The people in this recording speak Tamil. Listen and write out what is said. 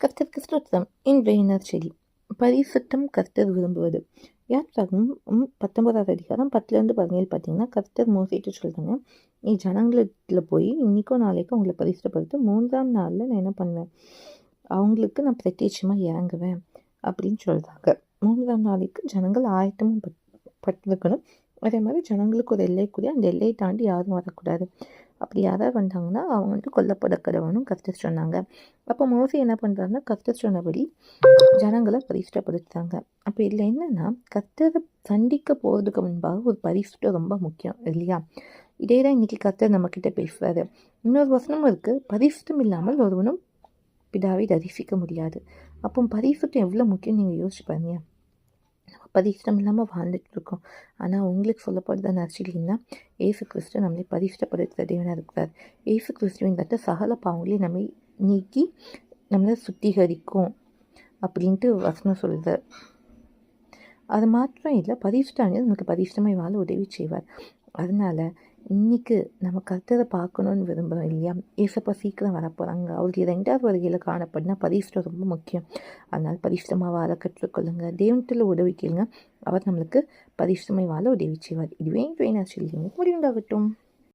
கர்த்தருக்கு ஸ்தோத்திரம் இன்றையினர் நற்செய்தி பரிசுத்தம் கர்த்தர் விரும்புவது. யாத்ராகம் பத்தொன்பதாவது அதிகாரம் பத்துலேருந்து பதினேழு பார்த்தீங்கன்னா கர்த்தர் மோசிட்டு சொல்கிறாங்க நீ ஜனங்களில் போய் இன்றைக்கோ நாளைக்கோ அவங்கள பரிசுத்தப்படுத்து மூன்றாம் நாளில் நான் என்ன பண்ணுவேன்? அவங்களுக்கு நான் பிரத்யட்சமாக இறங்குவேன். அப்படின்னு சொல்கிறாங்க மூன்றாம் நாளைக்கு ஜனங்கள் ஆயத்தமும் பட் பட்டிருக்கணும். அதே மாதிரி ஜனங்களுக்கு ஒரு எல்லை அந்த எல்லையை தாண்டி யாரும் வரக்கூடாது. அப்படி யாராவது வந்தாங்கன்னா அவங்க வந்து கொல்லப்படக்கிறவனும் கஷ்ட சொன்னாங்க அப்போ மோசி என்ன பண்ணுறாங்கன்னா கஷ்ட சொன்னபடி ஜனங்களை பரிசுத்தப்படுத்துறாங்க அப்போ இதில் என்னென்னா கர்த்தரை சண்டிக்க போகிறதுக்கு முன்பாக ஒரு பரிசுத்தம் ரொம்ப முக்கியம் இல்லையா? இதே தான் இன்றைக்கி கர்த்தர் நம்மக்கிட்ட பேசுவார். இன்னொரு வசனம் இருக்குது பரிசுத்தம் இல்லாமல் ஒருவனும் பிதாவை தரிசிக்க முடியாது. அப்போ பரிசுத்தம் எவ்வளோ முக்கியம் நீங்கள் யோசிச்சு பாருங்க. நம்ம இல்லாமல் வாழ்ந்துட்டு இருக்கோம் ஆனால் உங்களுக்கு சொல்லப்படுற நர்சரின்னா ஏசு கிறிஸ்து நம்மளை பரிஷ்டப்படுத்த தேவனாக இருக்கிறார். ஏசு கிறிஸ்துவின் கட்ட சகல பாவங்களையும் நம்மை நீக்கி நம்மளை சுத்திகரிக்கும் அப்படின்ட்டு வசனம் சொல்லுது. அது மாத்திரம் இல்லை பரிசுத்தானே நமக்கு பரிசுத்தமாய் வாழ உதவி செய்வார். அதனால் இன்றைக்கி நம்ம கர்த்தரை பார்க்கணுன்னு விரும்புகிறோம் இல்லையா? ஏசப்பா சீக்கிரம் வரப்போகிறாங்க அவருக்கு ரெண்டாவது வருகையில் காணப்படினா பரிசுத்தம் ரொம்ப முக்கியம். அதனால் பரிசுத்தமாக வாழ கற்றுக்கொள்ளுங்க. தேவனத்தில் உதவி கேளுங்க. அவர் நம்மளுக்கு பரிசுத்தமாய் வாழ உதவி செய்வார். இதுவே வேணா சொல்லி முடிவுண்டாகட்டும்.